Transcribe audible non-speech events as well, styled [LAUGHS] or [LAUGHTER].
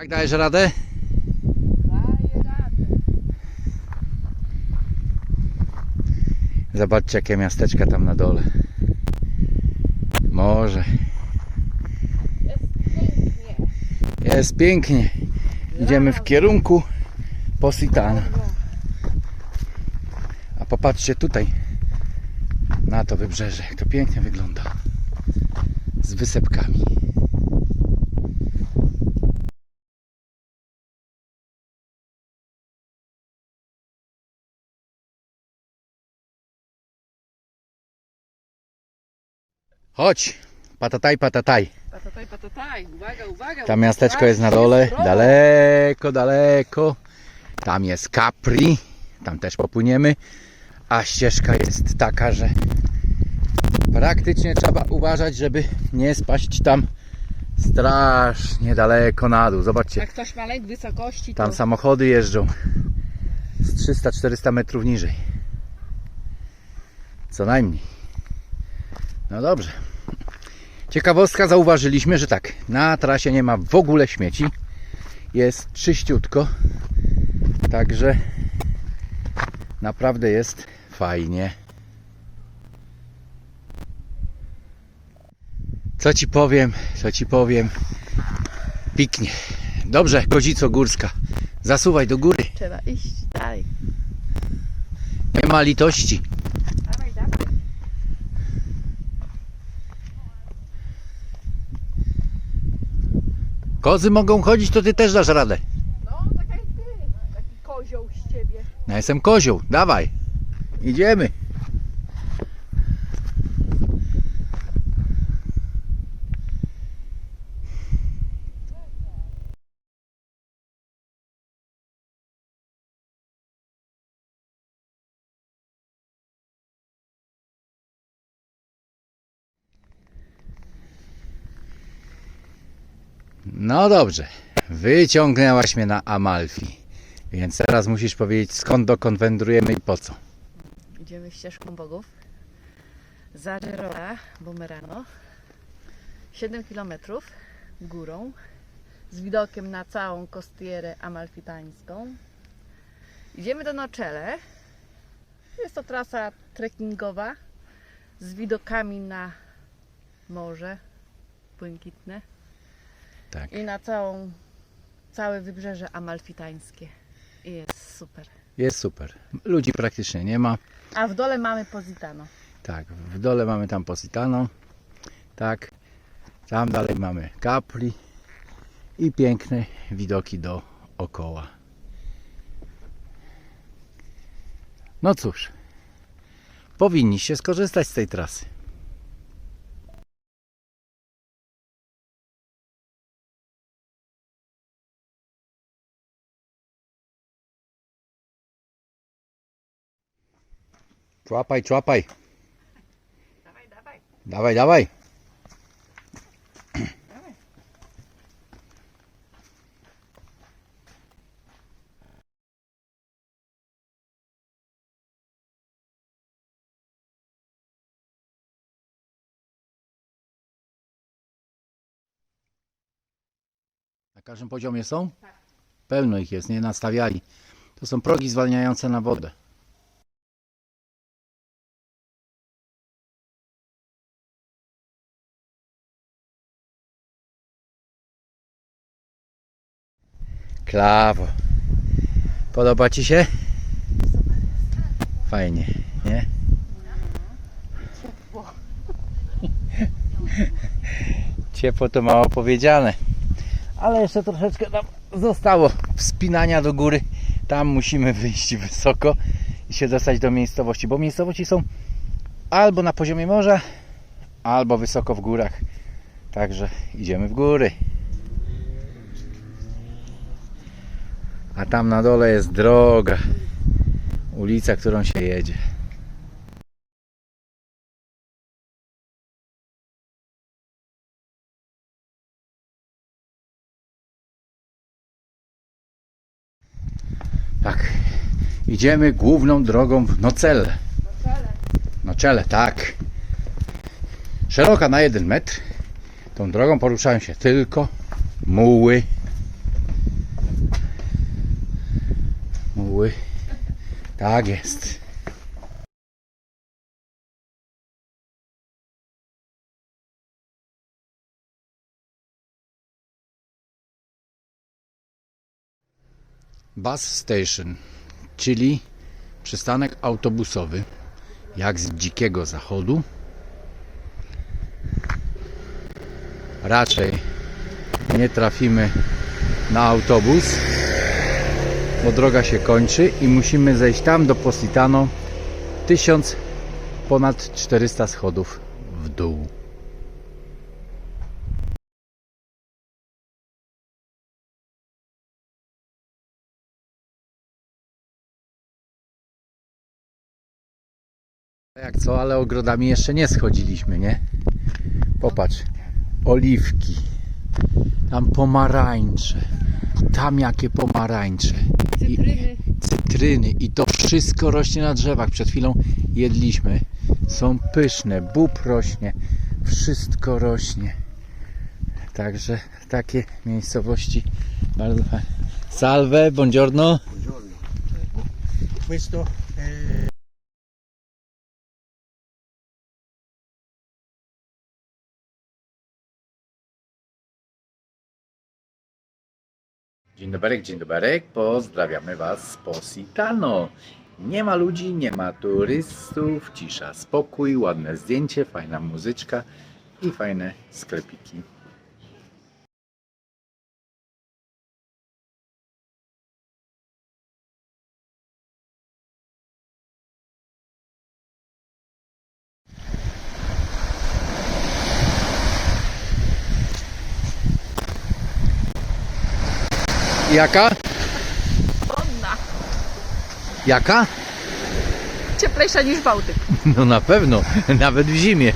Jak dajesz radę? Daję radę. Zobaczcie jakie miasteczka tam na dole. Morze. Jest pięknie. Jest pięknie. Idziemy w kierunku Positano. A popatrzcie tutaj na to wybrzeże, jak to pięknie wygląda. Z wysepkami. Chodź, patataj, patataj. Patataj, patataj. Uwaga, uwaga. Tam miasteczko jest na dole, daleko, daleko. Tam jest Capri, tam też popłyniemy. A ścieżka jest taka, że praktycznie trzeba uważać, żeby nie spaść tam strasznie daleko na dół. Zobaczcie, Jak ktoś ma lęk wysokości, to tam samochody jeżdżą z 300-400 metrów niżej. Co najmniej. No dobrze. Ciekawostka, zauważyliśmy, że tak, na trasie nie ma w ogóle śmieci. Jest czyściutko. Także naprawdę jest fajnie. Co ci powiem, co ci powiem. Piknie. Dobrze, kozico górska. Zasuwaj do góry. trzeba iść dalej. Nie ma litości. Dawaj, dawaj. Kozy mogą chodzić, to ty też dasz radę. No, tak jak ty. Taki kozioł z ciebie. Ja jestem kozioł. Dawaj. Idziemy. No dobrze. Wyciągnęłaś mnie na Amalfi. Więc teraz musisz powiedzieć skąd dokąd wędrujemy i po co. Idziemy ścieżką bogów. Za Gerora, Bumerano. 7 km górą. Z widokiem na całą kostierę amalfitańską. Idziemy do Nocele. Jest to trasa trekkingowa z widokami na morze błękitne Tak. i na całą, całe wybrzeże amalfitańskie. I jest super. Jest super. Ludzi praktycznie nie ma. A w dole mamy Positano. Tak, w dole mamy tam Positano. Tak. Tam dalej mamy Capri. I piękne widoki dookoła. No cóż. Powinniście skorzystać z tej trasy. Człapaj, człapaj. Dawaj, dawaj. Dawaj, dawaj. Na każdym poziomie są? Pełno ich jest, nie nastawiali. To są progi zwalniające na wodę. Klawo. Podoba Ci się? Fajnie, nie? [LAUGHS] Ciepło to mało powiedziane. Ale jeszcze troszeczkę nam zostało wspinania do góry. Tam musimy wyjść wysoko i się dostać do miejscowości, bo miejscowości są albo na poziomie morza, albo wysoko w górach. Także idziemy w góry. A tam na dole jest droga. Ulica, którą się jedzie. Tak. Idziemy główną drogą w Nocelle. Nocelle, tak. Szeroka na jeden metr. Tą drogą poruszają się tylko muły, Tak jest. Bus station, czyli przystanek autobusowy, jak z dzikiego zachodu. Raczej nie trafimy na autobus, bo droga się kończy i musimy zejść tam do Positano 1000 ponad 400 schodów w dół. Jak co, ale ogrodami jeszcze nie schodziliśmy, nie? Popatrz, oliwki, tam pomarańcze, tam jakie pomarańcze. I, Cytryny. cytryny i to wszystko rośnie na drzewach. Przed chwilą jedliśmy. Są pyszne, bób rośnie, wszystko rośnie. Także takie miejscowości bardzo fajne. Salve, buongiorno. Questo Dzień dobry, dzień dobry. Pozdrawiamy Was z Positano. Nie ma ludzi, nie ma turystów, cisza, spokój, ładne zdjęcie, fajna muzyczka i fajne sklepiki. Jaka? Wodna. Jaka? Cieplejsza niż Bałtyk. No na pewno, nawet w zimie.